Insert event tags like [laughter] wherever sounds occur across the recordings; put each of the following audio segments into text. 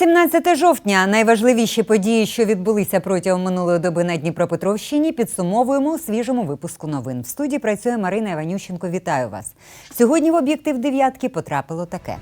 17 жовтня найважливіші події, що відбулися протягом минулої доби на Дніпропетровщині, підсумовуємо у свіжому випуску новин. В студії працює Марина Іванющенко. Вітаю вас. Сьогодні в об'єктив дев'ятки потрапило таке.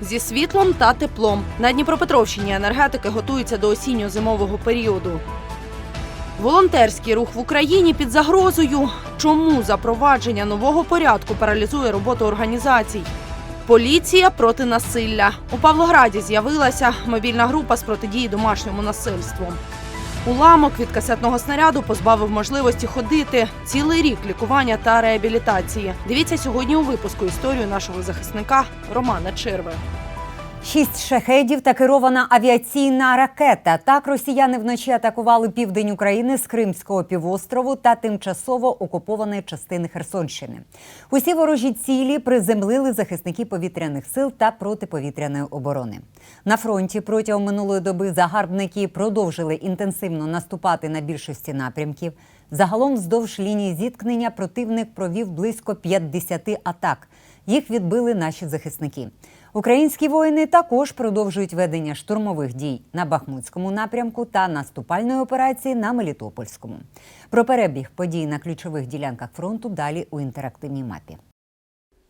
Зі світлом та теплом на Дніпропетровщині енергетики готуються до осінньо-зимового періоду. Волонтерський рух в Україні під загрозою. Чому запровадження нового порядку паралізує роботу організацій? Поліція проти насилля. У Павлограді з'явилася мобільна група з протидії домашньому насильству. Уламок від касетного снаряду позбавив можливості ходити цілий рік лікування та реабілітації. Дивіться сьогодні у випуску історію нашого захисника Романа Черви. Шість шахедів та керована авіаційна ракета. Так росіяни вночі атакували південь України з Кримського півострову та тимчасово окупованої частини Херсонщини. Усі ворожі цілі приземлили захисники повітряних сил та протиповітряної оборони. На фронті протягом минулої доби загарбники продовжили інтенсивно наступати на більшості напрямків. Загалом вздовж лінії зіткнення противник провів близько 50 атак. Їх відбили наші захисники. Українські воїни також продовжують ведення штурмових дій на Бахмутському напрямку та наступальної операції на Мелітопольському. Про перебіг подій на ключових ділянках фронту далі у інтерактивній мапі.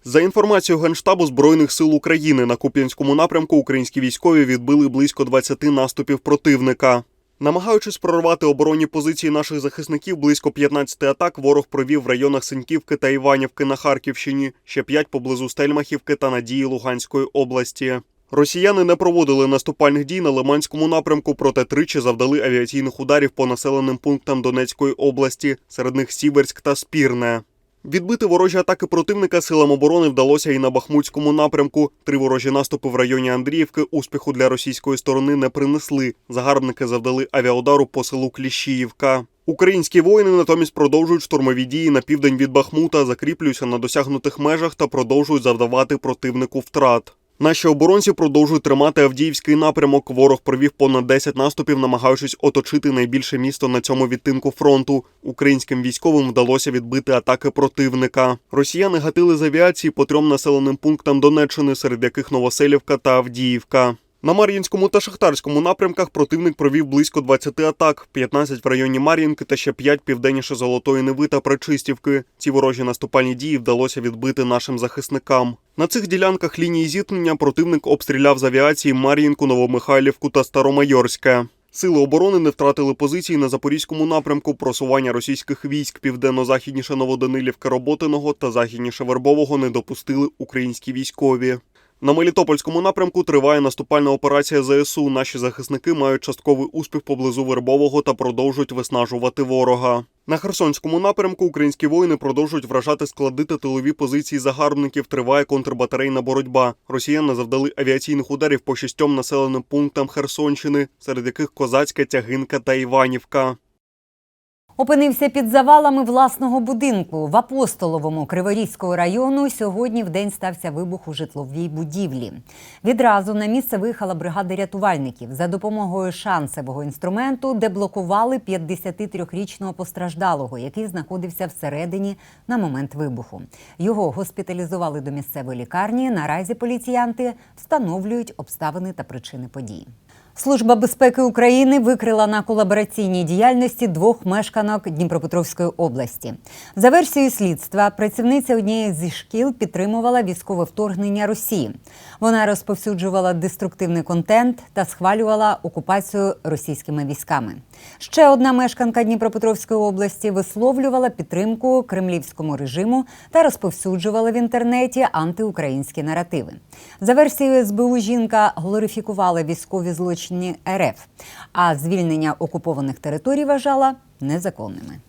За інформацією Генштабу Збройних сил України на Куп'янському напрямку українські військові відбили близько 20 наступів противника. Намагаючись прорвати оборонні позиції наших захисників, близько 15 атак ворог провів в районах Синьківки та Іванівки на Харківщині, ще 5 поблизу Стельмахівки та Надії Луганської області. Росіяни не проводили наступальних дій на Лиманському напрямку, проте тричі завдали авіаційних ударів по населеним пунктам Донецької області, серед них Сіверськ та Спірне. Відбити ворожі атаки противника силам оборони вдалося і на Бахмутському напрямку. Три ворожі наступи в районі Андріївки успіху для російської сторони не принесли. Загарбники завдали авіаудару по селу Кліщіївка. Українські воїни натомість продовжують штурмові дії на південь від Бахмута, закріплюються на досягнутих межах та продовжують завдавати противнику втрат. Наші оборонці продовжують тримати Авдіївський напрямок. Ворог провів понад 10 наступів, намагаючись оточити найбільше місто на цьому відтинку фронту. Українським військовим вдалося відбити атаки противника. Росіяни гатили з авіації по трьом населеним пунктам Донеччини, серед яких Новоселівка та Авдіївка. На Мар'їнському та Шахтарському напрямках противник провів близько 20 атак, 15 в районі Мар'їнки та ще 5 південніше Золотої Неви та Пречистівки. Ці ворожі наступальні дії вдалося відбити нашим захисникам. На цих ділянках лінії зіткнення противник обстріляв з авіації Мар'їнку, Новомихайлівку та Старомайорське. Сили оборони не втратили позиції на запорізькому напрямку. Просування російських військ південно-західніше Новоданилівка Роботиного та західніше Вербового не допустили українські військові. На Мелітопольському напрямку триває наступальна операція ЗСУ. Наші захисники мають частковий успіх поблизу Вербового та продовжують виснажувати ворога. На Херсонському напрямку українські воїни продовжують вражати склади та тилові позиції загарбників. Триває контрбатарейна боротьба. Росіяни завдали авіаційних ударів по шістьом населеним пунктам Херсонщини, серед яких Козацька, Тягинка та Іванівка. Опинився під завалами власного будинку в Апостоловому Криворізького району. Сьогодні в день стався вибух у житловій будівлі. Відразу на місце виїхала бригада рятувальників. За допомогою шансового інструменту деблокували 53-річного постраждалого, який знаходився всередині на момент вибуху. Його госпіталізували до місцевої лікарні. Наразі поліціянти встановлюють обставини та причини події. Служба безпеки України викрила на колабораційній діяльності двох мешканок Дніпропетровської області. За версією слідства, працівниця однієї зі шкіл підтримувала військове вторгнення Росії. Вона розповсюджувала деструктивний контент та схвалювала окупацію російськими військами. Ще одна мешканка Дніпропетровської області висловлювала підтримку кремлівському режиму та розповсюджувала в інтернеті антиукраїнські наративи. За версією СБУ, жінка глорифікувала військові злочини РФ, а звільнення окупованих територій вважала незаконними.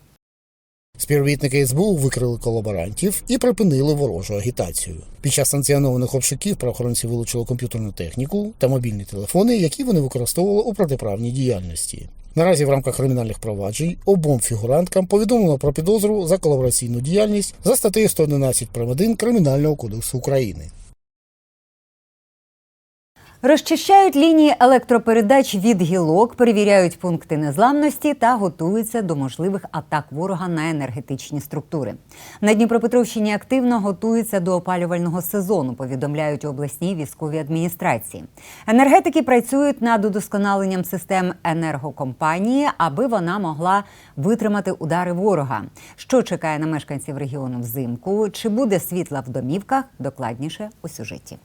Співробітники СБУ викрили колаборантів і припинили ворожу агітацію. Під час санкціонованих обшуків правоохоронці вилучили комп'ютерну техніку та мобільні телефони, які вони використовували у протиправній діяльності. Наразі в рамках кримінальних проваджень обом фігуранткам повідомлено про підозру за колабораційну діяльність за статтею 111 прим. 1 Кримінального кодексу України. Розчищають лінії електропередач від гілок, перевіряють пункти незламності та готуються до можливих атак ворога на енергетичні структури. На Дніпропетровщині активно готуються до опалювального сезону. Повідомляють обласній військовій адміністрації. Енергетики працюють над удосконаленням систем енергокомпанії, аби вона могла витримати удари ворога. Що чекає на мешканців регіону взимку? Чи буде світла в домівках? Докладніше у сюжеті.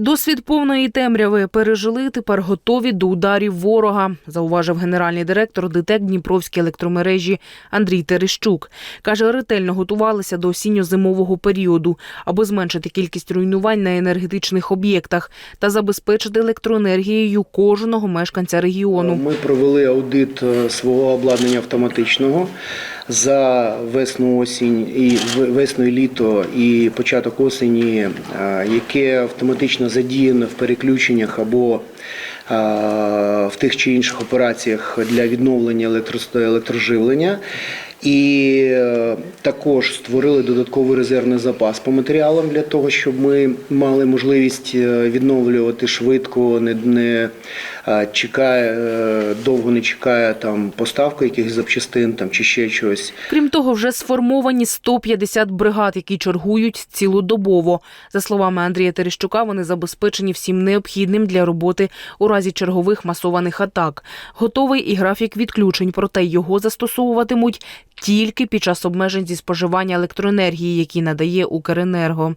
Досвід повної темряви пережили, тепер готові до ударів ворога, зауважив генеральний директор ДТЕК Дніпровські електромережі Андрій Терещук. Каже, ретельно готувалися до осінньо-зимового періоду, аби зменшити кількість руйнувань на енергетичних об'єктах та забезпечити електроенергією кожного мешканця регіону. Ми провели аудит е, свого обладнання автоматичного за весну, осінь і весну і літо і початок осені, е, яке автоматично задіяно в переключеннях або е, в тих чи інших операціях для відновлення електроживлення. І е, також створили додатковий резервний запас по матеріалам для того, щоб ми мали можливість е, відновлювати швидко, не, чекає, е, довго не чекає там поставки якихось запчастин там, чи ще чогось. Крім того, вже сформовані 150 бригад, які чергують цілодобово. За словами Андрія Терещука, вони забезпечені всім необхідним для роботи у разі чергових масованих атак. Готовий і графік відключень, проте його застосовуватимуть тільки під час обмежень зі споживання електроенергії, які надає Укренерго.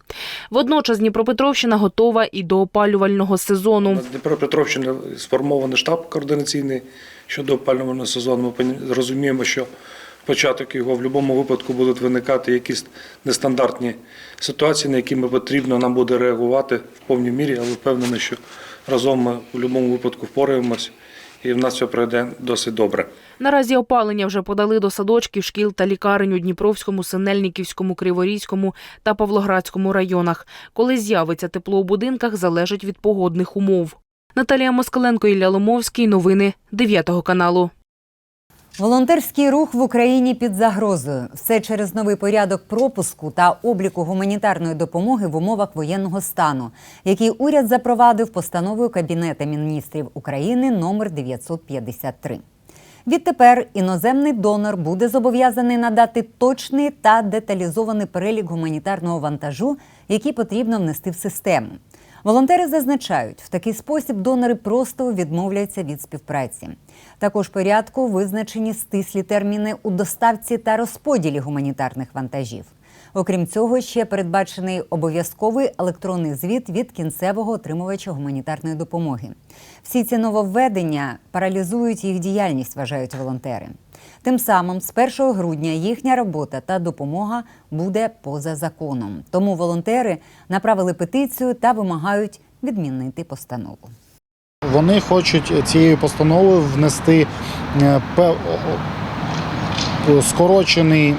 Водночас Дніпропетровщина готова і до опалювального сезону. На Дніпропетровщині сформований штаб координаційний щодо опалювального сезону. Ми розуміємо, що початок його в будь-якому випадку будуть виникати якісь нестандартні ситуації, на які ми потрібно нам буде реагувати в повній мірі, але впевнений, що разом ми в будь-якому випадку впораємось і в нас все пройде досить добре. Наразі опалення вже подали до садочків, шкіл та лікарень у Дніпровському, Синельниківському, Криворізькому та Павлоградському районах. Коли з'явиться тепло у будинках, залежить від погодних умов. Наталія Москаленко, Ілля Ломовський. Новини 9 каналу. Волонтерський рух в Україні під загрозою. Все через новий порядок пропуску та обліку гуманітарної допомоги в умовах воєнного стану, який уряд запровадив постановою Кабінету міністрів України номер 953. Відтепер іноземний донор буде зобов'язаний надати точний та деталізований перелік гуманітарного вантажу, який потрібно внести в систему. Волонтери зазначають, в такий спосіб донори просто відмовляються від співпраці. Також порядку визначені стислі терміни у доставці та розподілі гуманітарних вантажів. Окрім цього, ще передбачений обов'язковий електронний звіт від кінцевого отримувача гуманітарної допомоги. Всі ці нововведення паралізують їх діяльність, вважають волонтери. Тим самим з 1 грудня їхня робота та допомога буде поза законом. Тому волонтери направили петицію та вимагають відмінити постанову. Вони хочуть цією постановою внести е, скорочений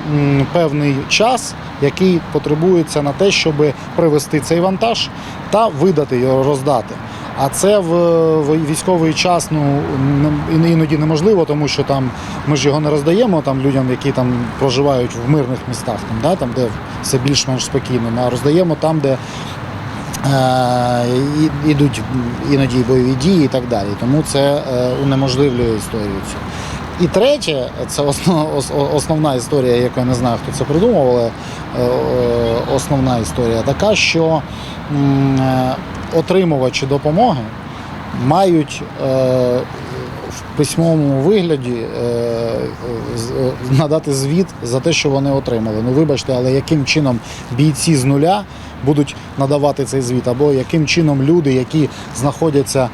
певний час, який потребується на те, щоб привезти цей вантаж та видати його, роздати. А це в військовий час ну іноді неможливо, тому що там ми ж його не роздаємо там людям, які там проживають в мирних містах, там, да, там де все більш-менш спокійно, а роздаємо там, де Е, ідуть іноді бойові дії і так далі. Тому це е, унеможливлює історію цю. І третє, це основ, основна історія, яку я не знаю, хто це придумав, але е, основна історія така, що е, отримувачі допомоги мають е, в письмовому вигляді е, е, надати звіт за те, що вони отримали. Ну вибачте, але яким чином бійці з нуля будуть надавати цей звіт, або яким чином люди, які знаходяться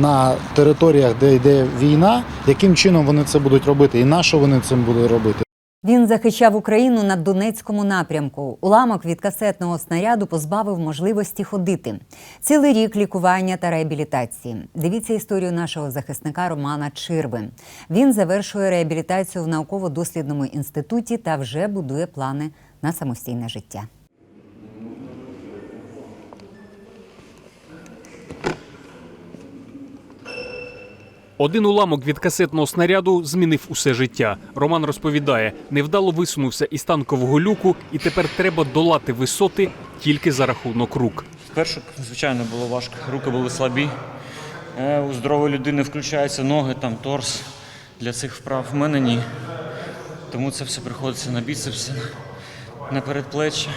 на територіях, де йде війна, яким чином вони це будуть робити, і на що вони цим будуть робити? Він захищав Україну на Донецькому напрямку. Уламок від касетного снаряду позбавив можливості ходити. Цілий рік лікування та реабілітації. Дивіться історію нашого захисника Романа Чирви. Він завершує реабілітацію в науково-дослідному інституті та вже будує плани на самостійне життя. Один уламок від касетного снаряду змінив усе життя. Роман розповідає, невдало висунувся із танкового люку, і тепер треба долати висоти тільки за рахунок рук. Спершу, звичайно, було важко, руки були слабі. Е, У здорової людини включаються ноги, там торс для цих вправ. В мене ні. Тому це все приходиться на біцепси, на передплеччя.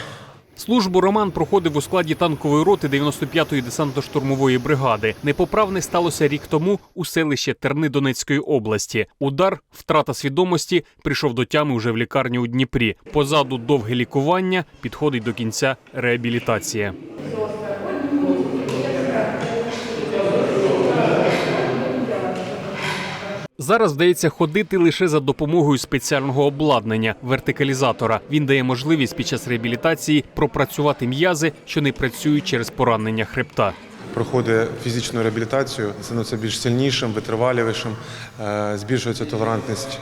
Службу Роман проходив у складі танкової роти 95-ї десантно-штурмової бригади. Непоправне сталося рік тому у селищі Терни Донецької області. Удар, втрата свідомості, прийшов до тями уже в лікарні у Дніпрі. Позаду довге лікування, підходить до кінця реабілітація. Зараз вдається ходити лише за допомогою спеціального обладнання вертикалізатора. Він дає можливість під час реабілітації пропрацювати м'язи, що не працюють через поранення хребта. проходить фізичну реабілітацію, становиться більш сильнішим, витривалішим, е, збільшується толерантність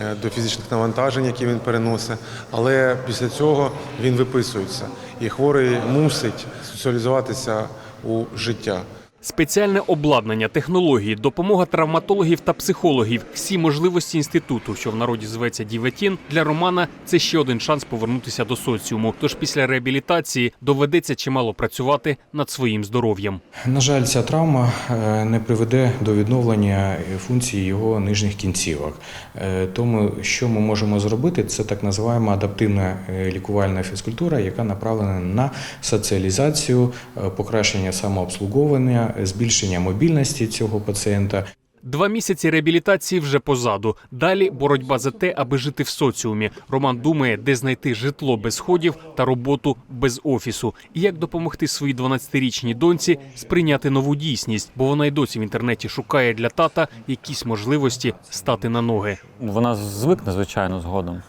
е, до фізичних навантажень, які він переносить. Але після цього він виписується, і хворий мусить соціалізуватися у життя. Спеціальне обладнання, технології, допомога травматологів та психологів, всі можливості інституту, що в народі зветься Діветін, для Романа це ще один шанс повернутися до соціуму. Тож після реабілітації доведеться чимало працювати над своїм здоров'ям. На жаль, ця травма е, не приведе до відновлення функції його нижніх кінцівок. Е, Тому, що ми можемо зробити, це так називаємо адаптивна е, лікувальна фізкультура, яка направлена на соціалізацію, покращення самообслуговування, збільшення мобільності цього пацієнта. Два місяці реабілітації вже позаду. Далі боротьба за те, аби жити в соціумі. Роман думає, де знайти житло без сходів та роботу без офісу, і як допомогти своїй 12-річній доньці сприйняти нову дійсність, бо вона й досі в інтернеті шукає для тата якісь можливості стати на ноги. Вона звикне, звичайно, згодом.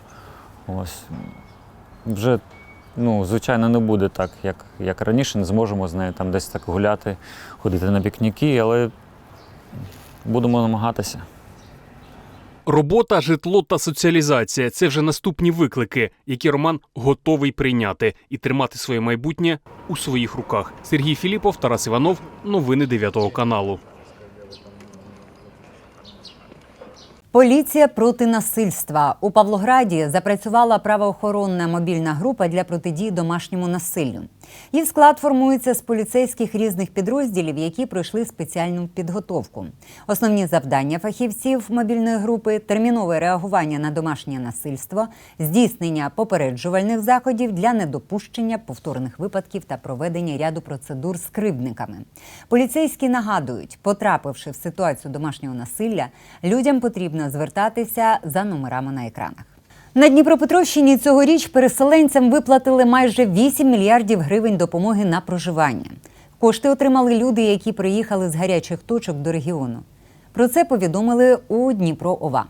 Ось. Вже, ну, звичайно, не буде так, як, як раніше. Не зможемо з нею там десь так гуляти, ходити на пікніки, але будемо намагатися. Робота, житло та соціалізація це вже наступні виклики, які Роман готовий прийняти і тримати своє майбутнє у своїх руках. Сергій Філіпов, Тарас Іванов, новини 9 каналу. Поліція проти насильства у Павлограді запрацювала правоохоронна мобільна група для протидії домашньому насиллю. Її склад формується з поліцейських різних підрозділів, які пройшли спеціальну підготовку. Основні завдання фахівців мобільної групи термінове реагування на домашнє насильство, здійснення попереджувальних заходів для недопущення повторних випадків та проведення ряду процедур з кривдниками. Поліцейські нагадують, потрапивши в ситуацію домашнього насилля, людям потрібно звертатися за номерами на екранах. На Дніпропетровщині цьогоріч переселенцям виплатили майже 8 мільярдів гривень допомоги на проживання. Кошти отримали люди, які приїхали з гарячих точок до регіону. Про це повідомили у Дніпро ОВА.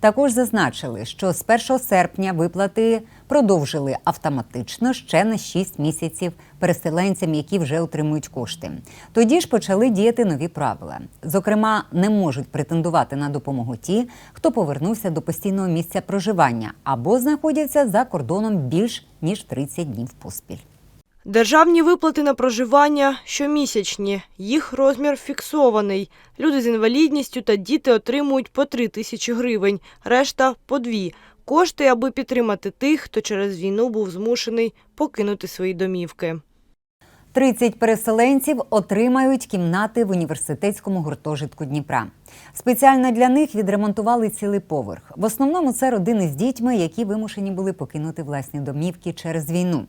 Також зазначили, що з 1 серпня виплати продовжили автоматично ще на 6 місяців переселенцям, які вже отримують кошти. Тоді ж почали діяти нові правила. Зокрема, не можуть претендувати на допомогу ті, хто повернувся до постійного місця проживання або знаходяться за кордоном більш ніж 30 днів поспіль. Державні виплати на проживання щомісячні. Їх розмір фіксований. Люди з інвалідністю та діти отримують по 3 тисячі гривень, решта по дві. Кошти, аби підтримати тих, хто через війну був змушений покинути свої домівки. 30 переселенців отримають кімнати в університетському гуртожитку Дніпра. Спеціально для них відремонтували цілий поверх. В основному це родини з дітьми, які вимушені були покинути власні домівки через війну.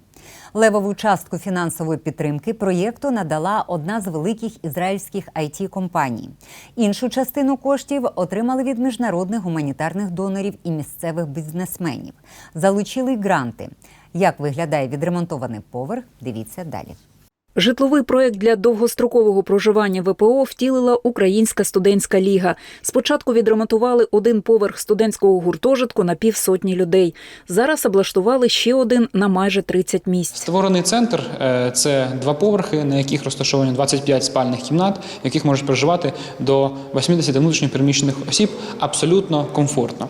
Левову частку фінансової підтримки проєкту надала одна з великих ізраїльських it компаній Іншу частину коштів отримали від міжнародних гуманітарних донорів і місцевих бізнесменів. Залучили гранти. Як виглядає відремонтований поверх? Дивіться далі. Житловий проект для довгострокового проживання ВПО втілила Українська студентська ліга. Спочатку відремонтували один поверх студентського гуртожитку на півсотні людей. Зараз облаштували ще один на майже 30 місць. Створений центр е, це два поверхи, на яких розташовані 25 спальних кімнат, в яких можуть проживати до 80 внутрішньопереміщених осіб абсолютно комфортно.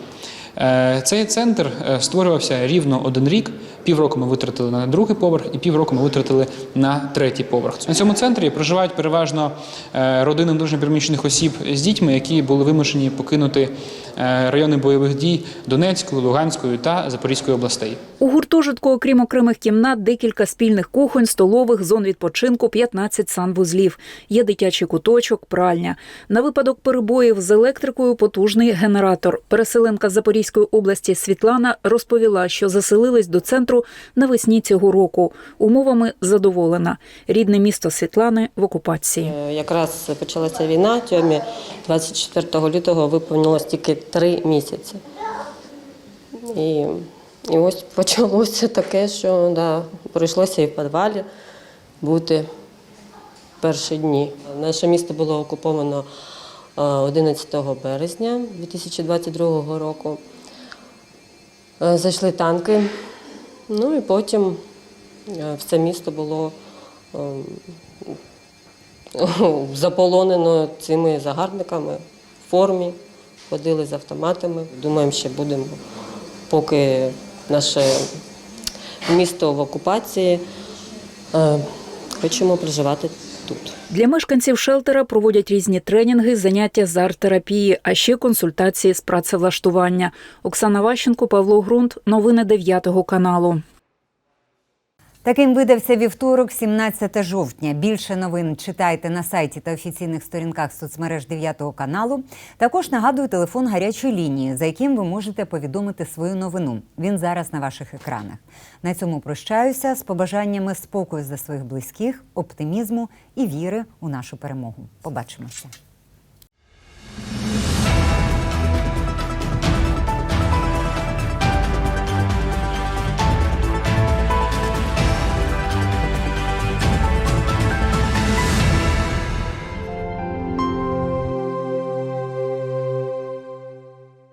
Е, Цей центр е, створювався рівно один рік Півроку ми витратили на другий поверх, і півроку ми витратили на третій поверх. На цьому центрі проживають переважно е, родини внутрішньопереміщених осіб з дітьми, які були вимушені покинути е, райони бойових дій Донецької, Луганської та Запорізької областей. У гуртожитку, окрім окремих кімнат, декілька спільних кухонь, столових, зон відпочинку, 15 санвузлів. Є дитячий куточок, пральня. На випадок перебоїв з електрикою потужний генератор. Переселенка Запорізької області Світлана розповіла, що заселилась до центру навесні цього року. Умовами задоволена. Рідне місто Світлани в окупації. Е, Якраз почалася війна, Тьомі 24 лютого виповнилось тільки три місяці. І, і ось почалося таке, що да, прийшлося і в підвалі бути перші дні. Наше місто було окуповано е, 11 березня 2022 року. Е, Зайшли танки, ну і потім е, все місто було ем, [laughs] заполонено цими загарбниками в формі, ходили з автоматами. Думаємо, ще будемо, поки наше місто в окупації, е, хочемо проживати тут. Для мешканців шелтера проводять різні тренінги, заняття з арт-терапії, а ще консультації з працевлаштування. Оксана Ващенко, Павло Грунт. Новини 9 каналу. Таким видався вівторок, 17 жовтня. Більше новин читайте на сайті та офіційних сторінках соцмереж 9 каналу. Також нагадую телефон гарячої лінії, за яким ви можете повідомити свою новину. Він зараз на ваших екранах. На цьому прощаюся з побажаннями спокою за своїх близьких, оптимізму і віри у нашу перемогу. Побачимося.